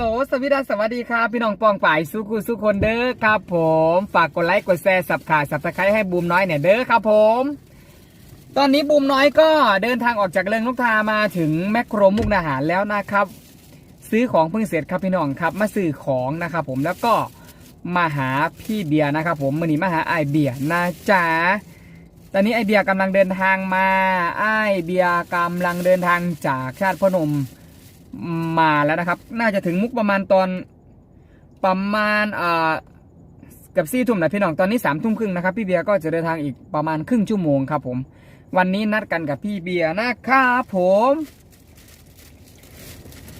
ลสวัสดีสวัสดีครับ พี่น้องปองป่ายสุขุสุคนเด้อครับผม ฝากกดไลค์กดแชร์สับขาสับตะไคร้ให้บูมน้อยเนี่ยเด้อครับผม ตอนนี้บูมน้อยก็เดินทางออกจากเรืองนกทามาถึงแมคโครมุกดาหารแล้วนะครับ ซื้อของเพิ่งเสร็จครับพี่น้องครับ มาซื้อของนะครับผมแล้วก็มาหาพี่เบียร์นะครับผมมื่อนี้มาหาไอเบียร์นะจ๊ะตอนนี้ไอเบียร์กำลังเดินทางมาไอเบียร์กำลังเดินทางจากชาติพนม มาแล้วนะครับ น่าจะถึงมุกประมาณตอนประมาณอ่าเกับสี่ทุ่มนะพี่น้องตอนนี้สามทุ่มครึ่งนะครับพี่เบียร์ก็จะเดินทางอีกประมาณครึ่งชั่วโมงครับผม วันนี้นัดกันกับพี่เบียร์นะครับผม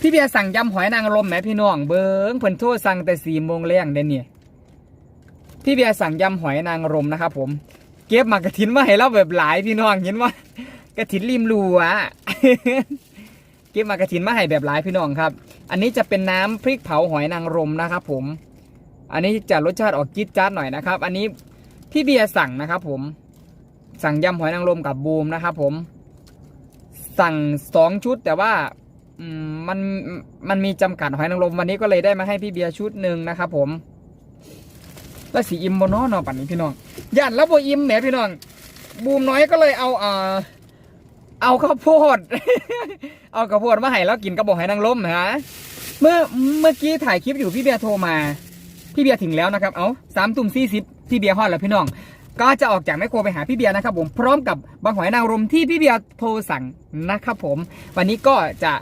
พี่เบียร์สั่งยำหอยนางรมแหมพี่น้องเบิ้งเพิ่นโทรสั่งแต่สี่โมงแรงเดนเนี่ยพี่เบียร์สั่งยำหอยนางรมนะครับผม เก็บมากระถินมาให้เราแบบหลายพี่น้องเห็นว่ากระถินริมรูอะ ก็บมากระถินมาให้แบบหลายพี่น้องครับ อันนี้จะเป็นน้ำพริกเผาหอยนางรมนะครับ ผม อันนี้จะรสชาติออกจี๊ดจ๊าดหน่อยนะครับ อันนี้พี่เบียร์สั่งนะครับ ผม สั่งยำหอยนางรมกับบูมนะครับ ผม สั่งสองชุดแต่ว่ามมันมันมีจำกัดหอยนางรมวันนี้ก็เลยได้มาให้พี่เบียร์ชุดหนึ่งนะครับ ผมแล้วสีอิ่มบนน้อเนอปั่นนี้พี่น้องย่านแล้วโบอิมแหมพี่น้องบูมน้อยก็เลยเอาอ่อ เอาข้าวโพด เอาข้าวโพดมาให้แล้วกินกระบอกหอยนางรมฮะเมื่อเมื่อกี้ถ่ายคลิปอยู่พี่เบียร์โทรมา พี่เบียร์ถึงแล้วนะครับ เอาสามตุ่มสี่สิบพี่เบียร์ฮอดแล้วพี่น้อง ก็จะออกจากแมคโครไปหาพี่เบียร์นะครับผมพร้อมกับบางหอยนางรมที่พี่เบียร์โทรสั่งนะครับผม วันนี้ก็จะ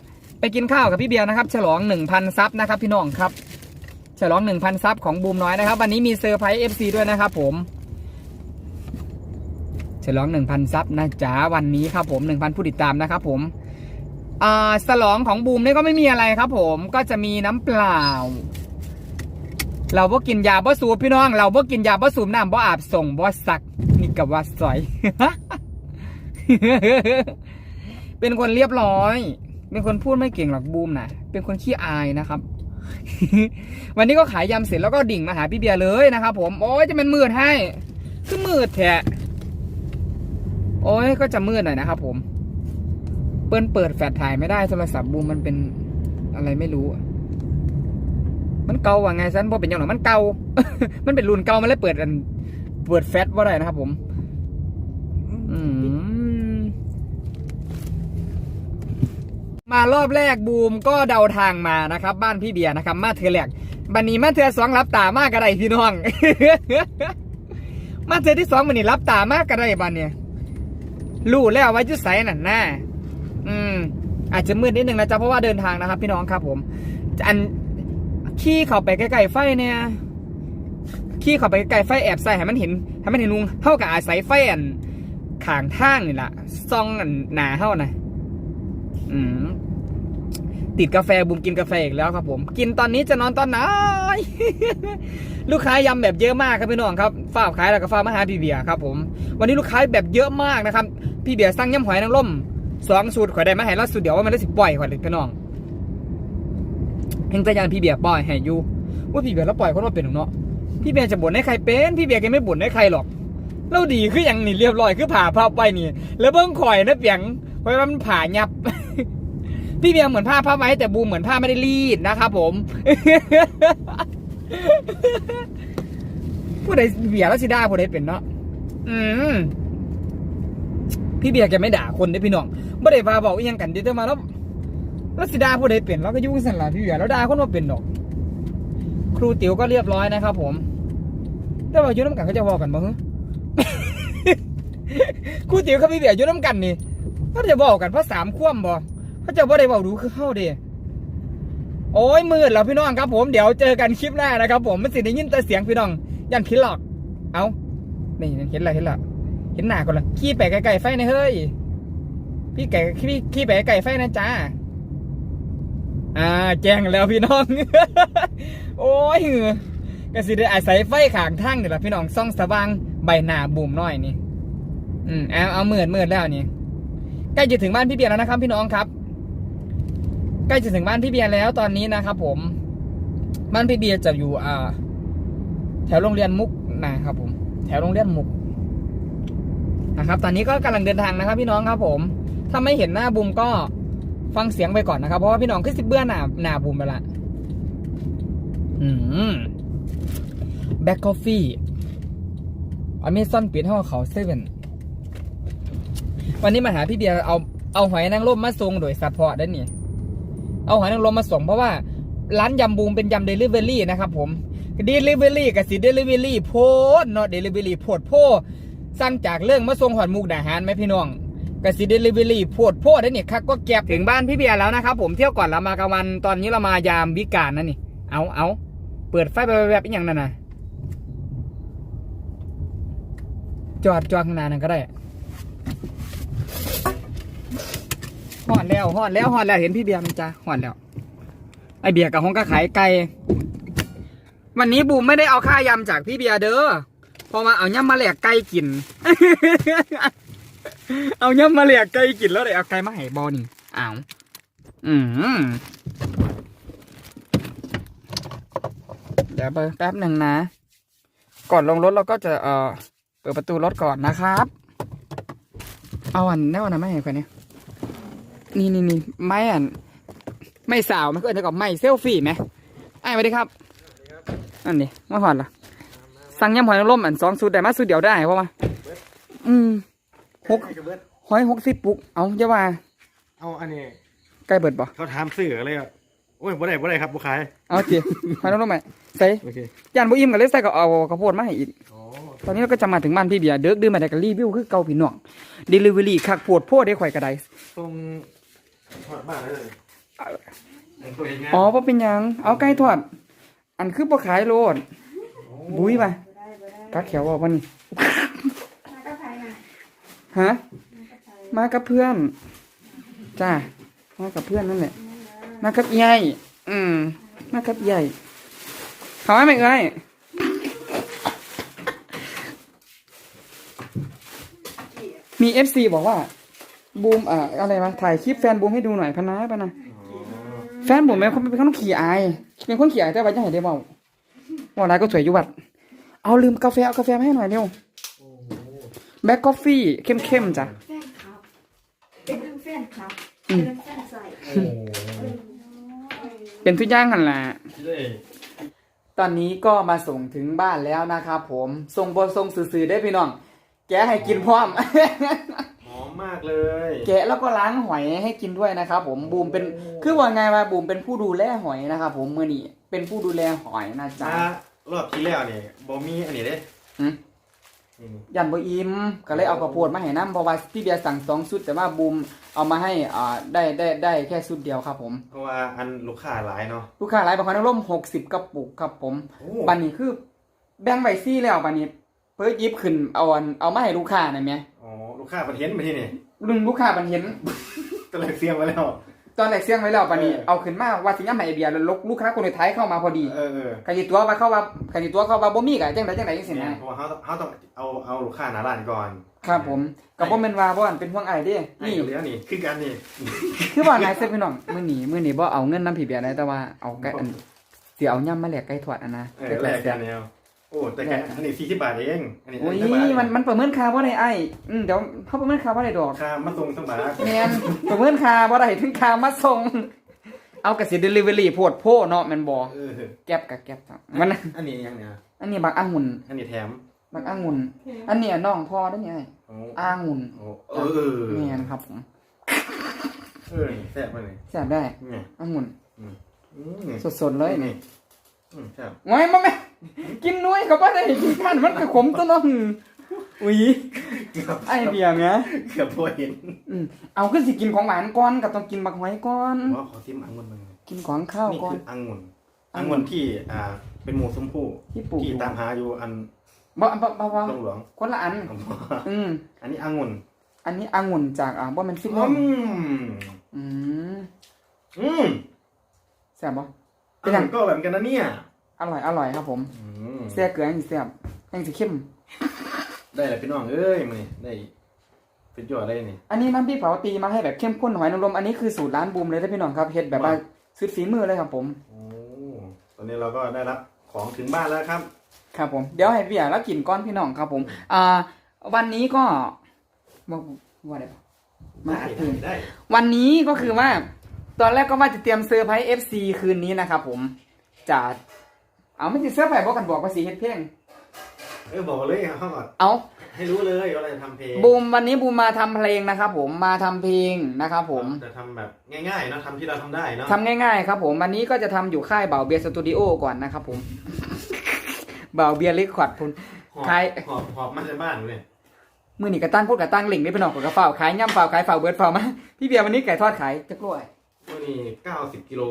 ไปกินข้าวกับพี่เบียร์นะครับ ฉลอง 1,000ซับนะครับพี่น้องครับ ฉลอง 1,000ซับของบูมน้อยนะครับ วันนี้มีเซอร์ไพรส์ FC ด้วยนะครับผม ฉลอง 1,000 ซับนะจ๊ะวันนี้ครับผม 1,000 ผู้ติดตามนะครับผมอ่าฉลองของบูมนี่ก็ไม่มีอะไรครับผมก็จะมีน้ำเปล่า เราบ่กินยาบ่สูบพี่น้อง เราบ่กินยาบ่สูบน้ำบ่อาบส่งบ่สักนี่กับว่าสอย เป็นคนเรียบร้อย เป็นคนพูดไม่เก่งหรอกบูมนะเป็นคนขี้อายนะครับ วันนี้ก็ขายยำเสร็จแล้วก็ดิ่งมาหาพี่เบียร์เลยนะครับผมโอ้ยจะเป็นมืดให้ คือมืดแท้ โอ้ยก็จะมืดหน่อยนะครับผมเปิ้นเปิดแฟลชถ่ายไม่ได้โทรศัพท์บูมมันเป็นอะไรไม่รู้ มันเก่าว่าไงซันพอเป็นยังไงมันเก่า มันเป็นรุ่นเก่ามันเลยเปิดกัน เปิดแฟตว่าได้นะครับผมมารอบแรกบูมก็เดาทางมานะครับ บ้านพี่เบียร์นะครับ มาเทือแรกบันนี้มาเทือสองรับตามากกระไดพี่น้อง มาเทือที่สองบันนี้รับตามากกระไดบันเนี่ย รู้แล้วว่าจุดใสนั่นน่ะอืม อาจจะมืดนิดนึงนะจ๊ะเพราะว่าเดินทางนะครับ พี่น้องครับ ผม อันขี้เข้าไปใกล้ๆไฟเนี่ยขี้เข้าไปใกล้ไฟแอบใส่ให้มันเห็นให้มันเห็นนุงเท่ากับอาศัยไฟอันข่างทางนี่แหละซองอันหนาเท่านะอืม ติดกาแฟบุมกินกาแฟอีกแล้วครับผม กินตอนนี้จะนอนตอนไหน ลูกค้ายำแบบเยอะมากครับพี่น้องครับฝ้าขายแล้วก็ฝ้ามาหาพี่เบียร์ครับผม วันนี้ลูกค้าแบบเยอะมากนะครับ พี่เบียร์สั่งยำหอยนางรมสองสูตรข่อยได้มาให้ล้วสูตรเดี๋ยวว่ามันได้สิปล่อยข่อยเลยพี่น้องเฮงตะยานพี่เบียร์ปล่อยให้อยู่ว่าพี่เบียร์แล้วปล่อยคนว่าเป็นหรอกเนาะพี่เบียร์จะบ่นให้ใครเป็น พี่เบียร์แกไม่บ่นให้ใครหรอกเราดีคืออย่างนี่เรียบร้อยคือผ่าภาพไปนี่ แล้วเบิ้งข่อยนะเปียงเพราะว่ามันผ่ายับ พี่เบียร์เหมือนผ้าผ้าไว้แต่บูมเหมือนผ้าไม่ได้รีดนะครับผมผู้ใดเบียร์แล้วสิด่าผู้ใดเป็นเนาะอืมพี่เบียร์แกไม่ด่าคนเด้พี่น้องไม่ได้ว่าบอกอีหยังกันเดี๋ยวจะมาแล้วแล้วสิดาผู้ใดเป็นเราก็ยุ่งสันหละพี่เบียร์แล้วดาคนว่าเป็นดอก ครูติ๋วก็เรียบร้อยนะครับผมแต่ว่ายุ่น้ำกันเขาจะบอกันบ่ฮะครูติ๋วกับพี่เบียร์ยุ่น้ำกันนี่เขาจะบอกกันเพราะสามคว่ำบ่ เขาจะบ่าได้บอกดูคือเข้าเดีโอ้ยมืดแล้วพี่น้องครับ ผมเดี๋ยวเจอกันคลิปหน้านะครับ ผมมันสิได้ยินแต่เสียงพี่น้องยันพิดหลอก เอานี่เห็นอะไรเห็นละเห็นหน้าก่อนละขี้ไปไกลๆไฟนะเฮ้ยพี่ไก่ขี้ขี้ไปไกลๆไฟนะจ้าอ่า แจ้งแล้วพี่น้อง โอ้ยเหอก็สิได้อาศัยไฟขางทางนี่แหละพี่น้องส่องสว่างใบหน้าบุ่มน้อยนี่ อืมเอาเอาเมื่อดเมื่อดแล้วนี่ใกล้จะถึงบ้านพี่เบียร์แล้วนะครับ พี่น้องครับ ใกล้จะถึงบ้านพี่เบียร์แล้วตอนนี้นะครับผม บ้านพี่เบียร์จะอยู่อ่า แถวโรงเรียนมุกนะครับผม แถวโรงเรียนมุกนะครับ ตอนนี้ก็กำลังเดินทางนะครับ พี่น้องครับผม ถ้าไม่เห็นหน้าบุมก็ฟังเสียงไปก่อนนะครับ เพราะว่าพี่น้องขึ้นสิบเบื่อหนาหน้าบูมไปละอืมแบ็คกาแฟอเมซอนปิดห้องเขาเซเว่นวันนี้มาหาพี่เบียร์เอาเอาหอยนางรมมาส่งโดยซัพพอร์ตได้นี่ เอาหอยนางรมมาส่งเพราะว่าร้านยำบูมเป็นยำเดลิเวอรี่นะครับผมเดลิเวอรี่กับสิเดลิเวอรี่โพดเนาะเดลิเวอรี่โพดโพสั่งจากเรื่องมาส่งหอดมุกดาหารไหมพี่น้องกับสิเดลิเวอรี่โพดโพได้เนี่ยคักก็แก็บถึงบ้านพี่เบียร์แล้วนะครับผมเที่ยวก่อนเรามากลางวันตอนนี้เรามายามวิกาลนั่นนี่ เอาเอาเปิดไฟแบบแบบๆอย่างนั้นนะจอดจอดข้างหน้านั่นก็ได้ หอดแล้วหอดแล้วหอดแล้วเห็นพี่เบียร์มันจ้าหอดแล้วไอเบียร์กับห้องก็ขายไก่วันนี้บูมไม่ได้เอาค่ายำจากพี่เบียร์เด้อพอมาเอาย่ำมาแหลกไก่กิน เอาย่ำมาแหลกไก่กินแล้วเลยเอาไก่มาให้บอนี่อ้าวอืมเดี๋ยวแป๊บหนึ่งนะ ก่อนลงรถเราก็จะเอ่อเปิดประตูรถก่อนนะครับ เอาอันแน่วนนะไม่เห็นคนนี้ นี่นี่นี่ไม่อันไม่สาวมันก็อาจจะกับไม่เซลฟี่ไหมไอ้สวัสดีครับอันนี้มาหอดละสั่งยำหอยนางรมอันสองสูตรได้มาสูตรเดียวได้เพราะว่าอืมหกไก่กระเบิดหอยหกสิบปุกเอาจะว่า เอาอันนี้ใกล้เบิดบ่เขาถามสื่ออะไรอะโอ้ยบ่ได้บ่ได้ครับบ่ขายเอาจีหอยนางรมไหมใส่โอเคยานบุอิ่มกันเลยใส่ก็เอาข้าวโพดมาให้อีกอ๋อตอนนี้เราก็จะมาถึงบ้านพี่เบียร์เด็กดื้อมาได้กับรีวิวคือเกาพี่น้องเดลิเวอรี่คักโพดโพดได้ข่อยกระไดตรง ทอดบ้านเลยแต่งตัวเองงานอ๋อบ่เป็นหยัง เอาไก่ทอด อันคือบ่ขายโลด บุ้ยไปกัดแขวว่าบ่นี่มาก็ภายในฮะ มากับเพื่อน จ้า มากับเพื่อนนั่นแหละ มากับยายอืม มากับยายเขาให้ไหมเอ้ยมีเอฟซีบอกว่า บูมอ่าอะไรวะถ่ายคลิปแฟนบูมให้ดูหน่อยพะนะพะนะแฟนผมเป็นคนเป็นคนขี้อายเป็นคนขี้อายแต่ว่าจะให้ได้เบาว่าอะไรก็สวยอยู่บัดเอาลืมกาแฟเอากาแฟมาให้หน่อยเร็วแบ็คกาแฟเข้มๆจ้ะแฟนคลับ เป็นทั้งแฟนคลับ เป็นทั้งแฟนใส่โอ้โหเป็นทุกอย่างหันแหละได้ตอนนี้ก็มาส่งถึงบ้านแล้วนะครับผม ส่งบนส่งสื่อๆได้พี่น้อง แกะให้กินพร้อมหอ มมากเลย แกะแล้วก็ล้างหอยให้กินด้วยนะครับผมบูมเป็นคือว่าไงมาบูมเป็นผู้ดูแลหอยนะครับผมเมื่อนี้เป็นผู้ดูแลหอยนะจ๊ะมารอบที่แล้วนี่บ่มีอันนี้เด้หืมนี่ยันบ่อิ่มก็เลยเอากระโพดมาให้น้ำเพราะว่าพี่เบียร์สั่งสองชุด แต่ว่าบูมเอามาให้อ่าได้ได้ได้แค่ชุดเดียวครับผมเพราะว่าอันลูกค้าหลายเนาะลูกค้าหลายบางคนร่มหกสิบกระปุกครับผม โอ้บันนี้คือแบ่งใบซี่แล้วบันนี้ เพื่อหยิบขึ้นเอาอันเอามาให้ลูกค้าหน่อยไหมอ๋อ ลูกค้าประเทศมาที่นี่ลุงลูกค้าบันเห็น ตะเลยเสียงมาแล้ว ตอนแรกเสียงไว้แล้วบันนี้ เออ เอาขึ้นมาว่าสิงห์ใหม่เบียร์แล้วลูกลูกค้าคนสุดท้ายเข้ามาพอดีเออเออกันตัวว่าเข้าว่ากันตัวเข้าว่าบ่มีกันจังไดจังไดจังซี่เนี่ยนะ เพราะว่าเขาต้องเขาต้องเอาเอาลูกค้าหน้าร้านก่อนครับผมกับบ่แม่นว่าบ่อันเป็นห่วงไอ้ายเด้นี่ นี่เหลือนี่คือกันนี่คือว่าไงเซ็พี่น้องมื้อนี้มื้อนี้บ่เอาเงินนำพี่เบียร์ได้แต่ว่าเอาไก่อันสิเอาย่ำมาแลกไก่ทอดอันนะเออแลกกันแล้ว โอ้แต่แกอันนี้สี่สิบบาทเองอันนี้โอ้ยอันนี้มันมันประเมินค่าบ่ได้ไอ้ายอืมเดี๋ยวเฮาประเมินค่าบ่ได้ดอกค่ามาส่งสมบัติแม่นประเมินค่าบ่ได้ถึงค่ามาส่ง เอากระสิ delivery โพดโพเนาะแม่นบ่เออแก็บกับแก็บครับมันอันนี้ยังเนี่ยอันนี้บักองุ่นอันนี้แถมบักองุ่นอันนี้น้องพ่อได้ไงโอ้อางุ่นโอ้เออเออแม่นครับผมเออแซ่บมากเลยแซ่บได้เนี่ยองุ่นอืมสดๆเลยนี่อืมแซ่บโอ้ยมาแม่ กินน้อยก็บ่ได้กินกันมันก็ขมตัวเนาะอุ้ยเกือบไอเบียร์แหมเกือบพอเห็นอืมเอาขึ้นสิกินของหวานก่อนกับต้องกินบักหอยก่อน ว่าขอซิมองุ่นมันกินของข้าวนี่ก่อน คือองุ่นองุ่นที่อ่าเป็นหมูสมพู่ที่ปลูกอที่ยู่ตามหาอยู่อันบ่บ่บ่บ่หลวงหลวงคนละอันอืม อันนี้องุ่นอันนี้องุ่นจากอ่าบ่แม่นฟิตอืนมมอืมอืมแซ่บบ่องุ่นก็แบบกันนะเนี่ย อร่อยอร่อยครับผมอืมแซ่บเกลือยังสิแซ่บยังสิเข้ม ได้เลยพี่น้องเอ้ยมือนี่ได้เป็นยอดเลยนี่ อันนี้น้ำพริกเผาตีมาให้แบบเข้มข้นหอยนางรมอันนี้คือสูตรร้านบูมเลยนะพี่น้องครับเฮ็ดแบบว่าสุดฝีมือเลยครับผมโอ้ตอนนี้เราก็ได้รับของถึงบ้านแล้วครับ ครับผมเดี๋ยวให้พี่อะแล้วกินก้อนพี่น้องครับผม อ่า วันนี้ก็ว่าว่าอะไรปะมาอัดคืนได้วันนี้ก็คือว่า ตอนแรกก็ว่าจะเตรียมเซอร์ไพรส์ FC คืนนี้นะครับผมจะ เอาไม่ติเสื้อไผ่บอกกันบอกว่าสีเฮ็ดเพลงเออบอกเลยเขาก่อนเอาให้รู้เลยว่าเราจะทำเพลงบูมวันนี้บูมมาทำเพลงนะครับผมมาทำเพลงนะครับผมจะทำแบบง่ายๆเนาะทำที่เราทำได้เนาะทำง่ายๆครับผมวันนี้ก็จะทำอยู่ค่ายเบาเบียร์สตูดิโอก่อนนะครับผม เบาเบียร์เรคคอร์ดพุ่นหอบใคร หอบหอบมาจากบ้านเลยมือนี่กระตั้งพูดกระตั้งลิงนี่เป็นออกกระเป๋าขายย่ำเปล่าขายเฝ่าเบิร์ดเฝ่ามาพี่เบียร์วันนี้ไก่ทอดขายจะกล้วย ตัวนี้เก้าสิบกิโล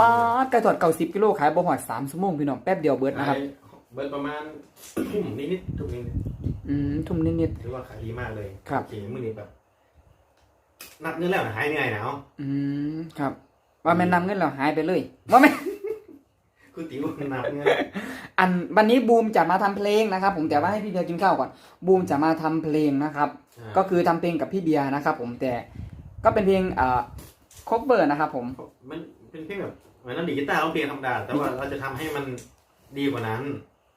ป๊าดไก่ทอดเก่าสิบกิโลขายบ่หอดสามชั่วโมงพี่น้องแป๊บเดียวเบิร์ดนะครับขายเบิร์ดประมาณทุ่มนิดๆทุ่มนิดอืมทุ่มนิด ๆถือว่าขายดีมากเลยครับ โอเคมื้อนี้แบบ นับเงินแล้วนะหายเหนื่อยหนาวๆอืมครับ ว่าแม่นนำเงินเราหายไปเลยว่าแม่คือติ๋วนับเงินอันวันนี้บูมจะมาทำเพลงนะครับผมแต่ว่าให้พี่เบียร์กินข้าวก่อนบูมจะมาทำเพลงนะครับ ก็คือทำเพลงกับพี่เบียร์นะครับผมแต่ก็เป็นเพลงอ่า คเวอร์นะครับผม มันเป็นเพลงแบบเหมือนเราดีดกีตาร์ร้องเพลงธรรมดา แต่ว่าเราจะทำให้มันดีกว่านั้น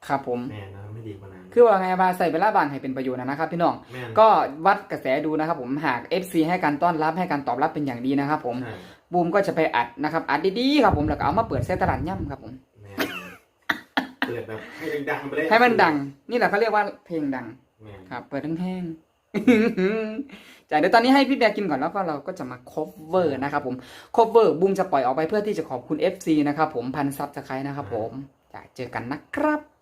ครับผมแม่นะไม่ดีกว่านั้น คือว่าไงมาใส่เวลาบางให้เป็นประโยชน์นะครับ พี่น้องแม่นก็วัดกระแสดูนะครับ ผมหาก FC ให้การต้อนรับให้การตอบรับเป็นอย่างดีนะครับ ผมใช่บูมก็จะไปอัดนะครับ อัดดีๆครับผม แล้วก็เอามาเปิดเซตตลาดย่ำครับผมแม่นเปิดแบบให้ดังๆไปเลยให้มันดัง นี่แหละเขาเรียกว่าเพลงดังแม่นครับ เปิดทั้งแห้ง จ่ายเดี๋ยวตอนนี้ให้พี่แบร์กินก่อนแล้วก็เราก็จะมา cover นะครับผม cover บูมจะปล่อยออกไปเพื่อที่จะขอบคุณ FC นะครับผมพันซับสไครต์นะครับผมจะเจอกันนะครับ